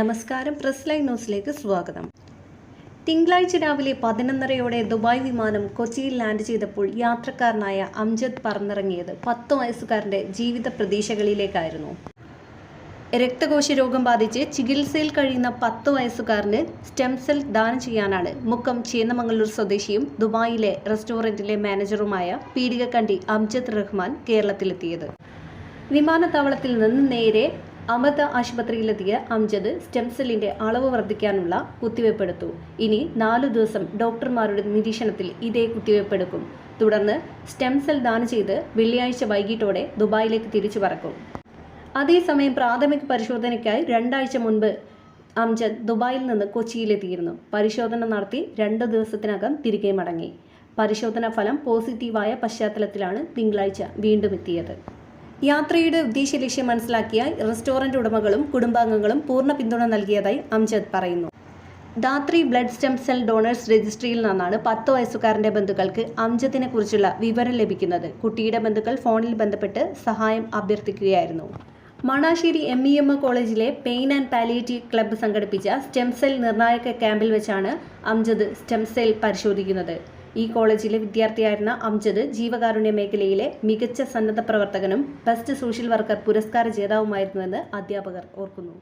നമസ്കാരം. Press line ന്യൂസിലേക്ക് സ്വാഗതം. തിങ്കളാഴ്ച രാവിലെ പതിനൊന്നരയോടെ ദുബായ് വിമാനം കൊച്ചിയിൽ ലാൻഡ് ചെയ്തപ്പോൾ യാത്രക്കാരനായ അംജദ് പറന്നിറങ്ങിയത് പത്ത് വയസ്സുകാരന്റെ ജീവിത പ്രതീക്ഷകളിലേക്കായിരുന്നു. രക്തകോശ രോഗം ബാധിച്ച് ചികിത്സയിൽ കഴിയുന്ന പത്ത് വയസ്സുകാരന് സ്റ്റെം സെൽ ദാനം ചെയ്യാനാണ് മുക്കം ചേന്നമംഗലൂർ സ്വദേശിയും ദുബായിലെ റെസ്റ്റോറന്റിലെ മാനേജറുമായ പീഡികക്കണ്ടി അംജദ് റഹ്മാൻ കേരളത്തിലെത്തിയത്. വിമാനത്താവളത്തിൽ നിന്ന് നേരെ അമൃത ആശുപത്രിയിലെത്തിയ അംജദ് സ്റ്റെം സെല്ലിന്റെ അളവ് വർദ്ധിക്കാനുള്ള കുത്തിവയ്പ്പെടുത്തു ഇനി നാലു ദിവസം ഡോക്ടർമാരുടെ നിരീക്ഷണത്തിൽ ഇതേ കുത്തിവയ്പ്പെടുക്കും തുടർന്ന് സ്റ്റെം സെൽ ദാനം ചെയ്ത് വെള്ളിയാഴ്ച വൈകിട്ടോടെ ദുബായിലേക്ക് തിരിച്ചു പറക്കും. അതേസമയം പ്രാഥമിക പരിശോധനയ്ക്കായി രണ്ടാഴ്ച മുൻപ് അംജദ് ദുബായിൽ നിന്ന് കൊച്ചിയിലെത്തിയിരുന്നു. പരിശോധന നടത്തി രണ്ട് ദിവസത്തിനകം തിരികെ മടങ്ങി. പരിശോധനാ ഫലം പോസിറ്റീവായ പശ്ചാത്തലത്തിലാണ് തിങ്കളാഴ്ച വീണ്ടും എത്തിയത്. യാത്രയുടെ ഉദ്ദേശ ലക്ഷ്യം മനസ്സിലാക്കിയ റെസ്റ്റോറന്റ് ഉടമകളും കുടുംബാംഗങ്ങളും പൂർണ പിന്തുണ നൽകിയതായി അംജദ് പറയുന്നു. Dhathri blood stem cell donors രജിസ്ട്രിയിൽ നിന്നാണ് പത്ത് വയസ്സുകാരന്റെ ബന്ധുക്കൾക്ക് അംജദിനെ കുറിച്ചുള്ള വിവരം ലഭിക്കുന്നത്. കുട്ടിയുടെ ബന്ധുക്കൾ ഫോണിൽ ബന്ധപ്പെട്ട് സഹായം അഭ്യർത്ഥിക്കുകയായിരുന്നു. മണാശ്ശേരി എം ഇ എം കോളേജിലെ പെയിൻ ആൻഡ് പാലിയേറ്റീവ് ക്ലബ്ബ് സംഘടിപ്പിച്ച സ്റ്റെം സെൽ നിർണായക ക്യാമ്പിൽ വെച്ചാണ് അംജദ് സ്റ്റെം സെൽ പരിശോധിക്കുന്നത്. ഈ കോളേജിലെ വിദ്യാർത്ഥിയായിരുന്ന അംജദ് ജീവകാരുണ്യ മേഖലയിലെ മികച്ച സന്നദ്ധ പ്രവർത്തകനും ബെസ്റ്റ് സോഷ്യൽ വർക്കർ പുരസ്കാര ജേതാവുമായിരുന്നുവെന്ന് അധ്യാപകർ ഓർക്കുന്നു.